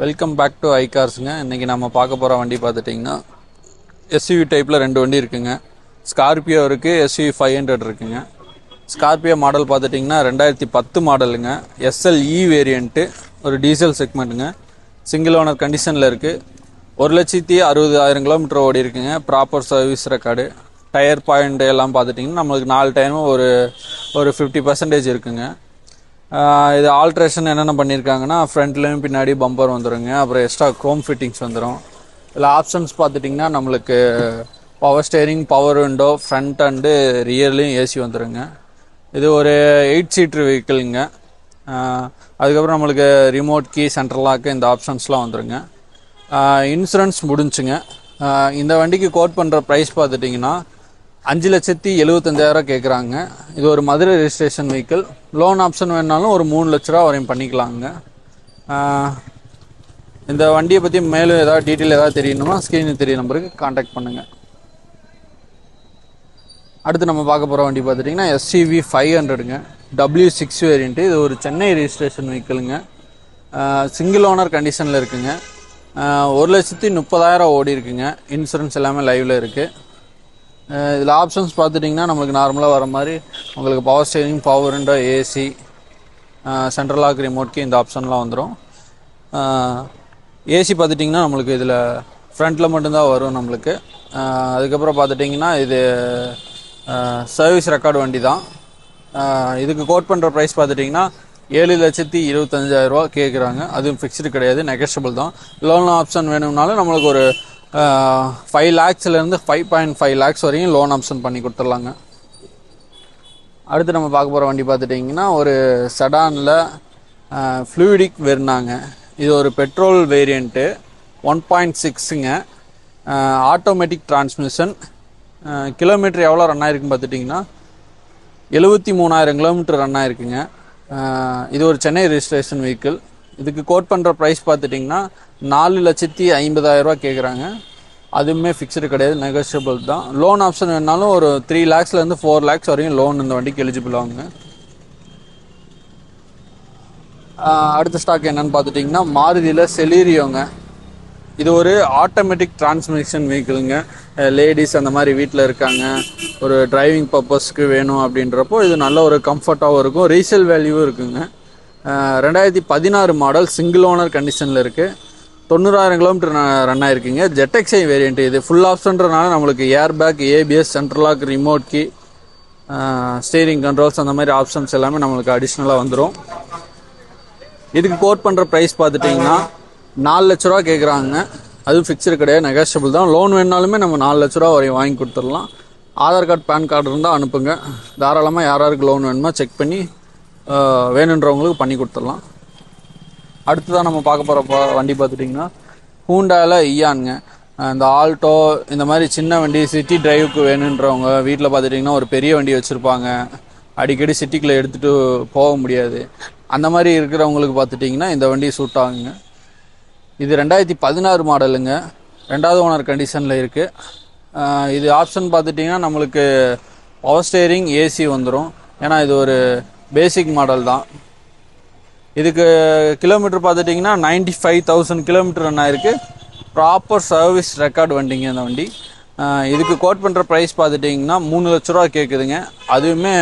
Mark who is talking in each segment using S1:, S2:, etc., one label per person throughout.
S1: Welcome back to I கார்ஸுங்க இன்றைக்கி நம்ம பார்க்க போகிற வண்டி பார்த்துட்டிங்கன்னா எஸ்யூவி டைப்பில் ரெண்டு வண்டி இருக்குங்க. ஸ்கார்பியோ இருக்குது எஸ்யூவி ஃபைவ் ஹண்ட்ரட் இருக்குங்க. ஸ்கார்பியோ மாடல் பார்த்துட்டிங்கன்னா ரெண்டாயிரத்தி பத்து மாடலுங்க எஸ்எல்இ வேரியண்ட்டு ஒரு டீசல் செக்மெண்ட்டுங்க சிங்கிள் ஓனர் கண்டிஷனில் இருக்குது ஒரு லட்சத்தி அறுபதாயிரம் கிலோமீட்டர் ஓடி இருக்குங்க. Proper service record tyre point எல்லாம் பார்த்துட்டிங்கன்னா நம்மளுக்கு நாலு டயரும் ஒரு ஒரு ஃபிஃப்டி பர்சன்டேஜ் இருக்குங்க. இது ஆல்ட்ரேஷன் என்னென்ன பண்ணியிருக்காங்கன்னா ஃப்ரண்ட்லேயும் பின்னாடி பம்பர் வந்துடுங்க அப்புறம் எக்ஸ்ட்ரா க்ரோம் ஃபிட்டிங்ஸ் வந்துடும் இதில் ஆப்ஷன்ஸ் பார்த்துட்டிங்கன்னா நம்மளுக்கு power steering power window front and ரியர்லேயும் AC வந்துடுங்க இது ஒரு எயிட் சீட்ரு வெஹிக்கிளுங்க அதுக்கப்புறம் நம்மளுக்கு ரிமோட் கீ சென்ட்ரல் லாக்கு இந்த ஆப்ஷன்ஸ்லாம் வந்துருங்க. இன்சூரன்ஸ் முடிஞ்சுங்க. இந்த வண்டிக்கு கோட் பண்ணுற ப்ரைஸ் பார்த்துட்டிங்கன்னா அஞ்சு லட்சத்தி எழுபத்தஞ்சாயிரம் கேட்குறாங்க இது ஒரு Madurai registration vehicle loan option வேணாலும் ஒரு மூணு லட்ச ரூபா வரையும் பண்ணிக்கலாங்க. இந்த வண்டியை பற்றி மேலும் ஏதாவது டீட்டெயில் ஏதாவது தெரியணுமா? ஸ்க்ரீனில் தெரிய நம்பருக்கு காண்டாக்ட் பண்ணுங்கள் அடுத்து நம்ம பார்க்க போகிற வண்டி பார்த்துட்டிங்கன்னா எஸ்சிவி ஃபைவ் ஹண்ட்ரடுங்க டபிள்யூ சிக்ஸ் வேரியண்ட்டு இது ஒரு சென்னை ரெஜிஸ்ட்ரேஷன் வெஹிக்கிளுங்க சிங்கிள் ஓனர் கண்டிஷனில் இருக்குங்க. ஒரு லட்சத்தி முப்பதாயிரம் ஓடி இருக்குங்க. இன்சூரன்ஸ் எல்லாமே லைவில் இருக்குது இதில் ஆப்ஷன்ஸ் பார்த்துட்டிங்கன்னா நம்மளுக்கு நார்மலாக வர மாதிரி உங்களுக்கு power steering power window AC central lock ரிமோட்க்கு இந்த ஆப்ஷன்லாம் வந்துடும் ஏசி பார்த்துட்டிங்கன்னா நம்மளுக்கு இதில் ஃப்ரண்ட்டில் மட்டும்தான் வரும் நம்மளுக்கு. அதுக்கப்புறம் பார்த்துட்டிங்கன்னா இது சர்வீஸ் ரெக்கார்டு வண்டி தான் இதுக்கு கோட் பண்ணுற ப்ரைஸ் பார்த்துட்டிங்கன்னா ஏழு லட்சத்தி இருபத்தஞ்சாயிரரூவா கேட்குறாங்க அதுவும் ஃபிக்ஸ்டு கிடையாது நெகஷபிள் தான். லோன் ஆப்ஷன் வேணும்னாலும் நம்மளுக்கு ஒரு ஃபைவ் லேக்ஸ்லேருந்து ஃபைவ் பாயிண்ட் ஃபைவ் லேக்ஸ் வரையும் லோன் ஆப்ஷன் பண்ணி கொடுத்துடலாங்க. அடுத்து நம்ம பார்க்க போகிற வண்டி பார்த்துட்டிங்கன்னா ஒரு செடானில் ஃப்ளூயிடிக் வெர்னாங்க இது ஒரு பெட்ரோல் வேரியண்ட்டு ஒன் பாயிண்ட் சிக்ஸுங்க ஆட்டோமேட்டிக் டிரான்ஸ்மிஷன் கிலோமீட்டர் எவ்வளோ ரன் ஆயிருக்குன்னு பார்த்துட்டிங்கன்னா எழுபத்தி மூணாயிரம் கிலோமீட்டர் ரன் ஆயிருக்குங்க. இது ஒரு சென்னை ரெஜிஸ்ட்ரேஷன் வெஹிக்கிள் இதுக்கு கோட் பண்ணுற ப்ரைஸ் பார்த்துட்டிங்கன்னா நாலு லட்சத்தி ஐம்பதாயிரரூவா கேட்குறாங்க அதுவுமே ஃபிக்ஸ்டு கிடையாது நெகோஷியபிள் தான். லோன் ஆப்ஷன் வேணாலும் ஒரு த்ரீ லேக்ஸ்லேருந்து ஃபோர் லேக்ஸ் வரையும் லோன் இந்த வண்டிக்கு எலிஜிபிள் ஆகுங்க. அடுத்த ஸ்டாக் என்னன்னு பார்த்துட்டிங்கன்னா மாருதியில் செலீரியோங்க. இது ஒரு ஆட்டோமேட்டிக் டிரான்ஸ்மிஷன் வெஹிக்கிளுங்க லேடிஸ் அந்த மாதிரி வீட்டில் இருக்காங்க. ஒரு டிரைவிங் பர்பஸ்க்கு வேணும் அப்படின்றப்போ இது நல்ல ஒரு கம்ஃபர்ட்டாகவும் இருக்கும். ரீசேல் வேல்யூவும் இருக்குங்க. ரெண்டாயிரத்தி பதினாறு மாடல் சிங்கிள் ஓனர் கண்டிஷனில் இருக்குது தொண்ணூறாயிரம் கிலோமீட்டர் ரன் ஆயிருக்குங்க. ஜெட்டெக்ஸை வேரியண்ட் இது. ஃபுல் ஆப்ஷன்றனால நம்மளுக்கு air bag ABS central lock remote key steering controls அந்த மாதிரி ஆப்ஷன்ஸ் எல்லாமே நம்மளுக்கு அடிஷ்னலாக வந்துடும் இதுக்கு கோட் பண்ணுற ப்ரைஸ் பார்த்துட்டிங்கன்னா நாலு லட்ச ரூபா கேட்குறாங்க அதுவும் ஃபிக்ஸ்டு கிடையாது நெகோஷியபிள் தான். லோன் வேணாலுமே நம்ம நாலு லட்ச ரூபா வரையும் வாங்கி கொடுத்துடலாம். ஆதார் கார்டு பேன் கார்டு இருந்தால் அனுப்புங்க. தாராளமாக யார் யாருக்கு லோன் வேணுமோ செக் பண்ணி வேணுன்றவங்களுக்கு பண்ணி கொடுத்துடலாம். அடுத்ததான் நம்ம பார்க்க போகிற வண்டி பார்த்துட்டிங்கன்னா ஹூண்டாவில் இயானுங்க இந்த ஆல்டோ இந்த மாதிரி சின்ன வண்டி சிட்டி டிரைவுக்கு வேணுன்றவங்க வீட்டில் பார்த்துட்டிங்கன்னா ஒரு பெரிய வண்டி வச்சுருப்பாங்க. அடிக்கடி சிட்டிக்குள்ளே எடுத்துகிட்டு போக முடியாது. அந்த மாதிரி இருக்கிறவங்களுக்கு பார்த்துட்டிங்கன்னா இந்த வண்டி சூட் ஆகுங்க. இது ரெண்டாயிரத்தி பதினாறு மாடலுங்க. ரெண்டாவது ஓனர் கண்டிஷனில் இருக்குது இது ஆப்ஷன் பார்த்துட்டிங்கன்னா நம்மளுக்கு பவர் ஸ்டேரிங் ஏசி வந்துடும் ஏன்னா இது ஒரு பேசிக் மாடல் தான். இதுக்கு கிலோமீட்டர் பார்த்துட்டிங்கன்னா ninety five thousand kilometre run ஆயிருக்கு. ப்ராப்பர் சர்வீஸ் ரெக்கார்டு வண்டிங்க இந்த வண்டி. இதுக்கு கோட் பண்ணுற ப்ரைஸ் பார்த்துட்டிங்கன்னா மூணு லட்ச ரூபா கேட்குதுங்க அதுவுமே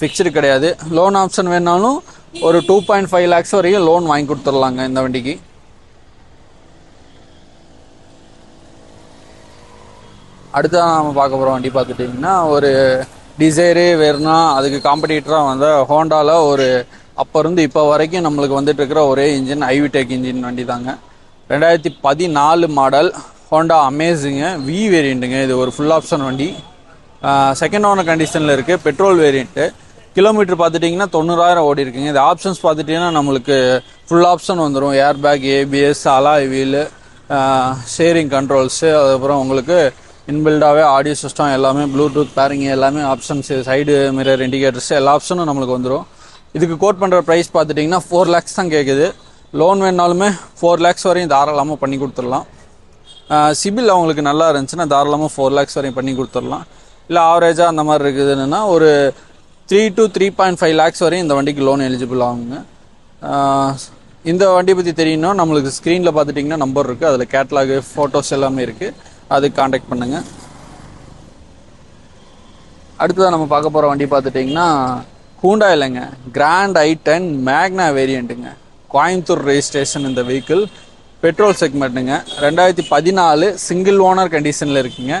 S1: ஃபிக்ஸ்டு கிடையாது. லோன் ஆப்ஷன் வேணாலும் ஒரு டூ பாயிண்ட் ஃபைவ் லேக்ஸ் வரையும் லோன் வாங்கி கொடுத்துடலாங்க இந்த வண்டிக்கு. அடுத்ததான் நம்ம பார்க்க போகிற வண்டி பார்த்துட்டிங்கன்னா ஒரு டிசைரு வெர்னா அதுக்கு காம்படிட்டராக வந்த ஹோண்டாவில் ஒரு அப்போ இருந்து இப்போ வரைக்கும் நம்மளுக்கு வந்துட்டு இருக்கிற ஒரே இன்ஜின் ஐவிடெக் இன்ஜின் வண்டி தாங்க ரெண்டாயிரத்தி பதினாலு மாடல் ஹோண்டா அமேசிங்கு வி வேரியண்ட்டுங்க இது ஒரு ஃபுல் ஆப்ஷன் வண்டி. செகண்ட் ஓனர் கண்டிஷனில் இருக்குது பெட்ரோல் வேரியண்ட்டு கிலோமீட்டர் பார்த்துட்டிங்கன்னா தொண்ணூறாயிரம் ஓடி இருக்குங்க. இது ஆப்ஷன்ஸ் பார்த்துட்டிங்கன்னா நம்மளுக்கு ஃபுல் ஆப்ஷன் வந்துடும் air bag ABS alloy wheel steering controls அதுக்கப்புறம் உங்களுக்கு இன்பில்டாகவே ஆடியோ சிஸ்டம் எல்லாமே ப்ளூடூத் பேரிங் எல்லாமே ஆப்ஷன்ஸ் சைடு மிரர் இண்டிகேட்டர்ஸ் எல்லா ஆப்ஷனும் நம்மளுக்கு வந்துடும் இதுக்கு கோட் பண்ணுற ப்ரைஸ் பார்த்துட்டிங்கன்னா ஃபோர் லேக்ஸ் தான் கேட்குது லோன் வேணாலுமே ஃபோர் லேக்ஸ் வரையும் தாராளமாக பண்ணி கொடுத்துடலாம். சிபில் அவங்களுக்கு நல்லா இருந்துச்சுன்னா தாராளமாக ஃபோர் லேக்ஸ் வரையும் பண்ணி கொடுத்துடலாம். இல்லை ஆவரேஜாக அந்த மாதிரி இருக்குதுன்னா ஒரு three to three point five lakhs வரையும் இந்த வண்டிக்கு லோன் எலிஜிபிள் ஆகுங்க. இந்த வண்டியை பற்றி தெரியணும் நம்மளுக்கு ஸ்க்ரீனில் பார்த்துட்டிங்கன்னா நம்பர் இருக்குது அதில் கேட்லாகு ஃபோட்டோஸ் எல்லாமே இருக்குது அதுக்கு காண்டாக்ட் பண்ணுங்கள் அடுத்ததாக நம்ம பார்க்க போகிற வண்டி பார்த்துட்டிங்கன்னா ஹூண்டா இல்லைங்க. கிராண்ட் ஐ டென் மேக்னா வேரியண்ட்டுங்க கோயம்புத்தூர் ரெஜிஸ்ட்ரேஷன் இந்த வெஹிக்கிள் பெட்ரோல் செக்மெண்ட்டுங்க ரெண்டாயிரத்தி பதினாலு சிங்கிள் ஓனர் கண்டிஷனில் இருக்குங்க.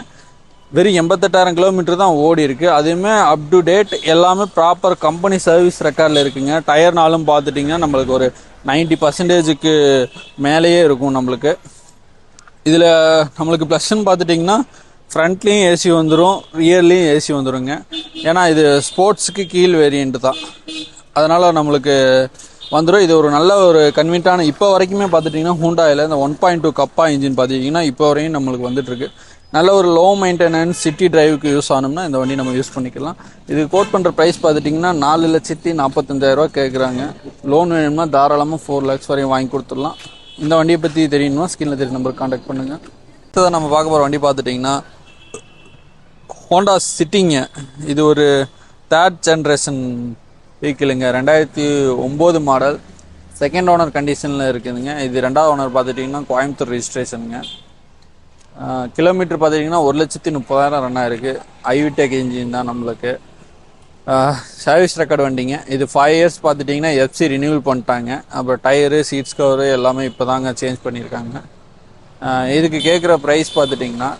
S1: வெறும் எண்பத்தெட்டாயிரம் கிலோமீட்டர் தான் ஓடி இருக்குது அதுவுமே அப் டு டேட் எல்லாமே ப்ராப்பர் கம்பெனி சர்வீஸ் ரெக்கார்டில் இருக்குங்க. டயர்னாலும் பார்த்துட்டிங்கன்னா நம்மளுக்கு ஒரு நைன்ட்டி பர்சன்டேஜுக்கு மேலேயே இருக்கும் நம்மளுக்கு. இதில் நம்மளுக்கு ப்ளஸ்ன்னு பார்த்துட்டிங்கன்னா ஃப்ரண்ட்லேயும் ஏசி வந்துடும் ரியர்லேயும் ஏசி வந்துடுங்க ஏன்னா இது ஸ்போர்ட்ஸுக்கு கீழ் வேரியண்ட்டு தான். அதனால் நம்மளுக்கு வந்துடும் இது ஒரு நல்ல ஒரு கன்வீன்ட்டான இப்போ வரைக்குமே பார்த்துட்டிங்கன்னா ஹூண்டாயில் இந்த one point two Kappa engine பார்த்துட்டிங்கன்னா இப்போ வரையும் நம்மளுக்கு வந்துட்டுருக்கு. நல்ல ஒரு லோ மெயின்டெனன்ஸ் சிட்டி டிரைவுக்கு யூஸ் ஆனோம்னா இந்த வண்டி நம்ம யூஸ் பண்ணிக்கலாம். இது கோட் பண்ணுற ப்ரைஸ் பார்த்துட்டிங்கன்னா நாலு லட்சத்தி நாற்பத்தஞ்சாயிரரூவா கேட்குறாங்க லோன் வேணும்னா தாராளமாக ஃபோர் லேக்ஸ் வரையும் வாங்கி கொடுத்துடலாம். இந்த வண்டியை பற்றி தெரியணுமா ஸ்கிரீனில் தெரிய நம்பர் காண்டாக்ட் பண்ணுங்கள் அடுத்ததாக நம்ம பார்க்க போகிற வண்டி பார்த்துட்டிங்கன்னா ஹோண்டா சிட்டிங்க இது ஒரு தேர்ட் ஜென்ரேஷன் வெஹிக்கிளுங்க ரெண்டாயிரத்தி ஒம்பது மாடல் செகண்ட் ஓனர் கண்டிஷனில் இருக்குதுங்க. இது ரெண்டாவது ஓனர் பார்த்துட்டிங்கன்னா கோயம்புத்தூர் ரெஜிஸ்ட்ரேஷனுங்க கிலோமீட்டர் பார்த்துட்டிங்கன்னா ஒரு லட்சத்தி முப்பதாயிரம் ரன் இருக்குது ஐவிடெக் இன்ஜின் தான் நம்மளுக்கு. சர்வீஸ் ரெக்கார்டு வண்டிங்க. இது ஃபைவ் இயர்ஸ் பார்த்துட்டிங்கன்னா எஃப்சி ரினியூவல் பண்ணிட்டாங்க. அப்புறம் டயரு சீட்ஸ் கவரு எல்லாமே இப்போ தாங்க சேஞ்ச் பண்ணியிருக்காங்க இதுக்கு கேட்குற ப்ரைஸ் பார்த்துட்டிங்கன்னா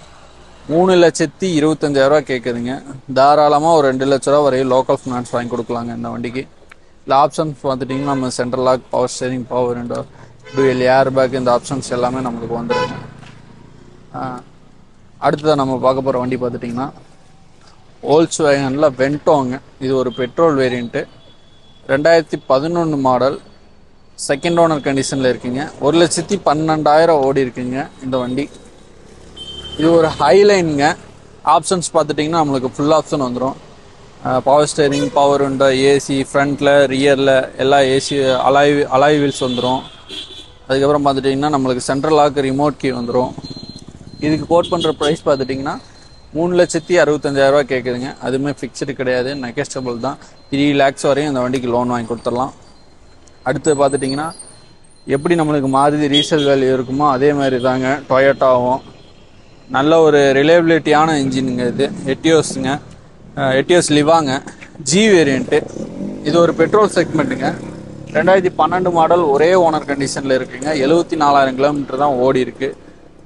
S1: மூணு லட்சத்தி இருபத்தஞ்சாயிரரூவா கேட்குதுங்க தாராளமாக ஒரு ரெண்டு லட்ச ரூபா வரையும் லோக்கல் ஃபினான்ஸ் வாங்கி கொடுக்கலாங்க இந்த வண்டிக்கு. இல்லை ஆப்ஷன்ஸ் பார்த்துட்டிங்கன்னா நம்ம central lock power steering power ரெண்டோ டூஎல் ஏர் பேக் இந்த ஆப்ஷன்ஸ் எல்லாமே நம்மளுக்கு வந்துடுங்க அடுத்ததாக நம்ம பார்க்க போகிற வண்டி பார்த்துட்டிங்கன்னா ஓல்ஸ் வேகனில் வென்டோங்க இது ஒரு பெட்ரோல் வேரியண்ட்டு ரெண்டாயிரத்தி பதினொன்று மாடல் செகண்ட் ஓனர் கண்டிஷனில் இருக்குங்க. ஒரு லட்சத்தி பன்னெண்டாயிரம் ஓடி இருக்குங்க இந்த வண்டி. இது ஒரு ஹைலைனுங்க ஆப்ஷன்ஸ் பார்த்துட்டிங்கன்னா நம்மளுக்கு ஃபுல் ஆப்ஷன் வந்துடும் power steering power window AC ஃப்ரண்ட்டில் ரியரில் எல்லா ஏசி அலாய் அலாய் வீல்ஸ் வந்துடும் அதுக்கப்புறம் பார்த்துட்டிங்கன்னா நம்மளுக்கு சென்ட்ரல் லாக் ரிமோட் கீ வந்துடும் இதுக்கு கோட் பண்ணுற ப்ரைஸ் பார்த்துட்டிங்கன்னா மூணு லட்சத்தி அறுபத்தஞ்சாயிரரூவா கேட்குதுங்க அதுவுமே ஃபிக்ஸ்டு கிடையாது. நெகஸ்டபிள் தான். த்ரீ லேக்ஸ் வரையும் அந்த வண்டிக்கு லோன் வாங்கி கொடுத்துடலாம். அடுத்து பார்த்துட்டிங்கன்னா எப்படி நம்மளுக்கு மாதிரி ரீசேல் வேல்யூ இருக்குமோ அதே மாதிரி தாங்க. டொயோட்டாவும் நல்ல ஒரு ரிலேபிலிட்டியான இன்ஜினுங்க இது. எட்டியோஸுங்க எட்டியோஸ் லிவாங்க ஜி வேரியண்ட்டு இது ஒரு பெட்ரோல் செக்மெண்ட்டுங்க ரெண்டாயிரத்தி பன்னெண்டு மாடல் ஒரே ஓனர் கண்டிஷனில் இருக்குங்க. எழுபத்தி நாலாயிரம் கிலோமீட்டர் தான் ஓடி இருக்குது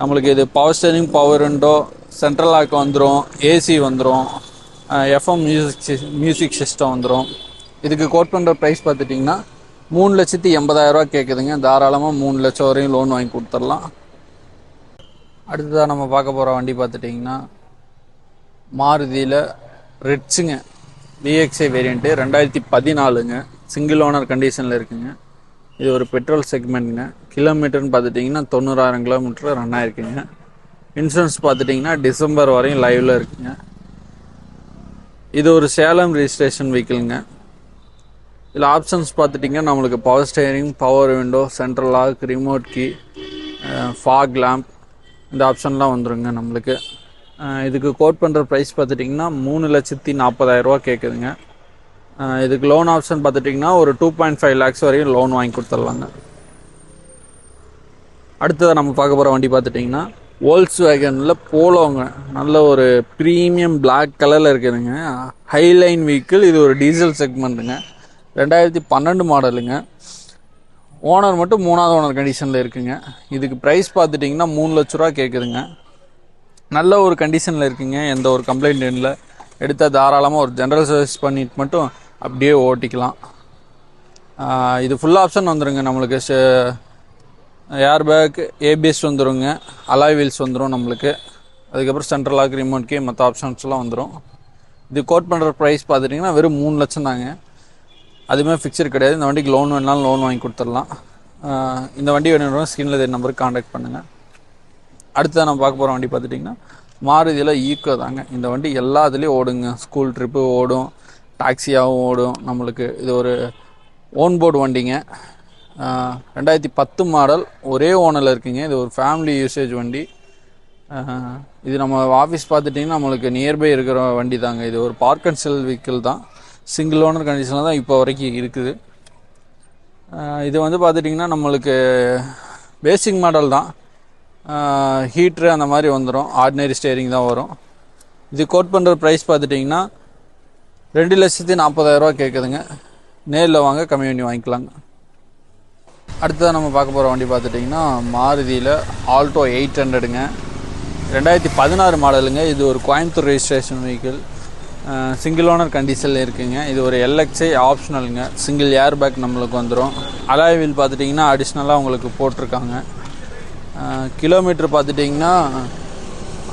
S1: நம்மளுக்கு இது power steering power window central lock வந்துடும் ஏசி வந்துடும் எஃப்எம் மியூசிக் மியூசிக் சிஸ்டம் வந்துடும் இதுக்கு கோட் பண்ணுற ப்ரைஸ் பார்த்துட்டிங்கன்னா மூணு லட்சத்தி எண்பதாயிரரூவா கேட்குதுங்க தாராளமாக மூணு லட்சம் வரையும் லோன் வாங்கி கொடுத்துடலாம். அடுத்ததாக நம்ம பார்க்க போகிற வண்டி பார்த்துட்டிங்கன்னா மாருதியில் ரிட்ஸுங்க விஎக்ஸ்ஐ வேரியண்ட்டு ரெண்டாயிரத்தி பதினாலுங்க. சிங்கிள் ஓனர் கண்டிஷனில் இருக்குங்க. இது ஒரு பெட்ரோல் செக்மெண்ட்டுங்க கிலோமீட்டர்னு பார்த்துட்டிங்கன்னா தொண்ணூறாயிரம் கிலோமீட்டர் ரன் ஆயிருக்குங்க. இன்சூரன்ஸ் பார்த்துட்டிங்கன்னா டிசம்பர் வரையும் லைவில் இருக்குங்க. இது ஒரு சேலம் ரிஜிஸ்ட்ரேஷன் வெஹிக்கிளுங்க இதில் ஆப்ஷன்ஸ் பார்த்துட்டிங்கன்னா நம்மளுக்கு power steering power window central lock remote key fog lamp இந்த ஆப்ஷன்லாம் வந்துருங்க நம்மளுக்கு. இதுக்கு கோட் பண்ணுற ப்ரைஸ் பார்த்துட்டிங்கன்னா மூணு லட்சத்தி நாற்பதாயிரரூவா கேட்குதுங்க இதுக்கு லோன் ஆப்ஷன் பார்த்துட்டிங்கன்னா ஒரு டூ பாயிண்ட் ஃபைவ் லேக்ஸ் வரையும் லோன் வாங்கி கொடுத்துட்லாங்க. அடுத்ததாக நம்ம பார்க்க போகிற வண்டி பார்த்துட்டிங்கன்னா ஓல்ஸ் வேகனில் போலோங்க. நல்ல ஒரு ப்ரீமியம் பிளாக் கலரில் இருக்குதுங்க. ஹைலைன் வெஹிக்கிள் இது ஒரு டீசல் செக்மெண்ட்டுங்க ரெண்டாயிரத்தி பன்னெண்டு மாடலுங்க ஓனர் மட்டும் மூணாவது ஓனர் கண்டிஷனில் இருக்குங்க. இதுக்கு ப்ரைஸ் பார்த்துட்டிங்கன்னா மூணு லட்ச ரூபா கேட்குதுங்க நல்ல ஒரு கண்டிஷனில் இருக்குங்க. எந்த ஒரு கம்ப்ளைண்ட் இல்லை. எடுத்தால் தாராளமாக ஒரு ஜென்ரல் சர்வீஸ் பண்ணிட்டு மட்டும் அப்படியே ஓட்டிக்கலாம். இது ஃபுல் ஆப்ஷன் வந்துடுங்க நம்மளுக்கு. ஏர் பேக் ஏபிஎஸ் வந்துருங்க. அலாய் வீல்ஸ் வந்துடும் நம்மளுக்கு. அதுக்கப்புறம் சென்ட்ரல் லாக் ரிமோட் கே மற்ற ஆப்ஷன்ஸ்லாம் வந்துடும் இது கோட் பண்ணுற ப்ரைஸ் பார்த்துட்டிங்கன்னா வெறும் மூணு லட்சம் தாங்க. அதுவுமே ஃபிக்சர் கிடையாது. இந்த வண்டிக்கு லோன் வேணாலும் லோன் வாங்கி கொடுத்துடலாம். இந்த வண்டி வேணும் ஸ்க்ரீனில் இதே நம்பருக்கு காண்டாக்ட் பண்ணுங்கள் அடுத்ததாக நம்ம பார்க்க போகிற வண்டி பார்த்துட்டிங்கன்னா மாருதியில் ஈக்கோ தாங்க. இந்த வண்டி எல்லா இதுலேயும் ஓடுங்க. ஸ்கூல் ட்ரிப்பு ஓடும். டாக்ஸியாகவும் ஓடும். நம்மளுக்கு இது ஒரு ஓன் போர்டு வண்டிங்க. ரெண்டாயிரத்தி பத்து மாடல் ஒரே ஓனரில் இருக்குங்க. இது ஒரு ஃபேமிலி யூசேஜ் வண்டி. இது நம்ம ஆஃபீஸ் பார்த்துட்டிங்கன்னா நம்மளுக்கு நியர்பை இருக்கிற வண்டி தாங்க. இது ஒரு பார்க் அண்ட் செல் வெஹிக்கிள் தான். சிங்கிள் ஓனர் கண்டிஷனில் தான் இப்போ வரைக்கும் இருக்குது. இது வந்து பார்த்துட்டிங்கன்னா நம்மளுக்கு பேசிக் மாடல் தான். ஹீட்ரு அந்த மாதிரி வந்துடும் ஆர்டினரி ஸ்டேரிங் தான் வரும். இது கோட் பண்ணுற ப்ரைஸ் பார்த்துட்டிங்கன்னா ரெண்டு லட்சத்தி நாற்பதாயிரரூவா கேட்குதுங்க. நேரில் வாங்க கம்மி பண்ணி வாங்கிக்கலாங்க. அடுத்ததாக நம்ம பார்க்க போகிற வண்டி பார்த்துட்டிங்கன்னா மாருதியில் ஆல்டோ எயிட் ஹண்ட்ரடுங்க ரெண்டாயிரத்தி பதினாறு மாடலுங்க. இது ஒரு Coimbatore registration vehicle single owner கண்டிஷனில் இருக்குங்க. இது ஒரு எல்எக்ஸ்ஐ ஆப்ஷனலுங்க சிங்கிள் ஏர் பேக் நம்மளுக்கு வந்துடும் அலாய் வீல் பார்த்துட்டிங்கன்னா அடிஷ்னலாக உங்களுக்கு போட்டிருக்காங்க. கிலோமீட்டர் பார்த்துட்டிங்கன்னா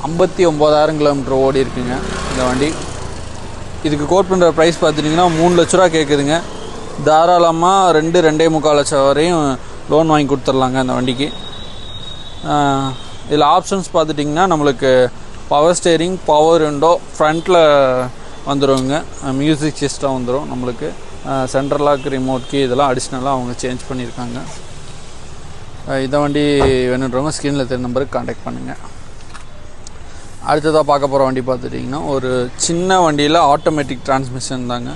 S1: ஐம்பத்தி ஒம்பதாயிரம் கிலோமீட்டர் ஓடி இருக்குங்க இந்த வண்டி. இதுக்கு கோட் பண்ணுற ப்ரைஸ் பார்த்துட்டிங்கன்னா மூணு லட்ச ரூபா கேட்குதுங்க. தாராளமாக ரெண்டு ரெண்டே முக்கால் லட்சம் வரையும் லோன் வாங்கி கொடுத்துர்லாங்க அந்த வண்டிக்கு. இதில் ஆப்ஷன்ஸ் பார்த்துட்டிங்கன்னா நம்மளுக்கு பவர் ஸ்டேரிங் பவர் விண்டோ ஃப்ரண்ட்டில் வந்துடுங்க மியூசிக் சிஸ்டம் வந்துடும் நம்மளுக்கு. சென்ட்ரல் லாக் ரிமோட் கீ இதெல்லாம் அடிஷ்னலாக அவங்க சேஞ்ச் பண்ணியிருக்காங்க. இதை வண்டி வேணுன்றவங்க ஸ்க்ரீனில் தெரிய நம்பருக்கு காண்டாக்ட் பண்ணுங்கள் அடுத்ததாக பார்க்க போகிற வண்டி பார்த்துட்டிங்கன்னா ஒரு சின்ன வண்டியில் ஆட்டோமேட்டிக் டிரான்ஸ்மிஷன் தாங்க.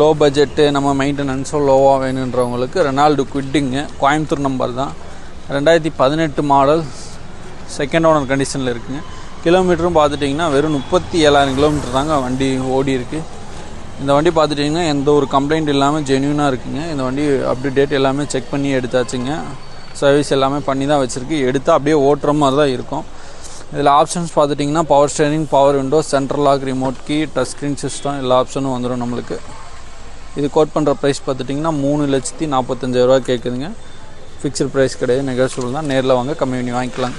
S1: லோ பட்ஜெட்டு நம்ம மெயின்டெனன்ஸோ லோவாக வேணுன்றவங்களுக்கு ரெனால்டு குவிட்டிங்க கோயம்புத்தூர் நம்பர் தான். ரெண்டாயிரத்தி பதினெட்டு மாடல் செகண்ட் ஓனர் கண்டிஷனில் இருக்குங்க. கிலோமீட்டரும் பார்த்துட்டிங்கன்னா வெறும் முப்பத்தி ஏழாயிரம் கிலோமீட்டர் தாங்க வண்டி ஓடி இருக்குது இந்த வண்டி பார்த்துட்டிங்கன்னா எந்த ஒரு கம்ப்ளைண்ட் இல்லாமல் ஜென்யூனாக இருக்குங்க. இந்த வண்டி அப்டேட் டேட் எல்லாமே செக் பண்ணி எடுத்தாச்சுங்க. சர்வீஸ் எல்லாமே பண்ணி தான் வச்சுருக்கு. எடுத்து அப்படியே ஓட்டுற மாதிரி தான் இருக்கும். இதில் ஆப்ஷன்ஸ் பார்த்துட்டிங்கன்னா power steering power window central lock remote key touch screen system எல்லா ஆப்ஷனும் வந்துடும் நம்மளுக்கு. இது கோட் பண்ணுற ப்ரைஸ் பார்த்துட்டிங்கன்னா மூணு லட்சத்தி நாற்பத்தஞ்சாயிரரூவா கேட்குதுங்க ஃபிக்ஸ்டு ப்ரைஸ் கிடையாது நெகோஷியபிள் தான். நேரில் வாங்க கம்மி பண்ணி வாங்கிக்கலாம்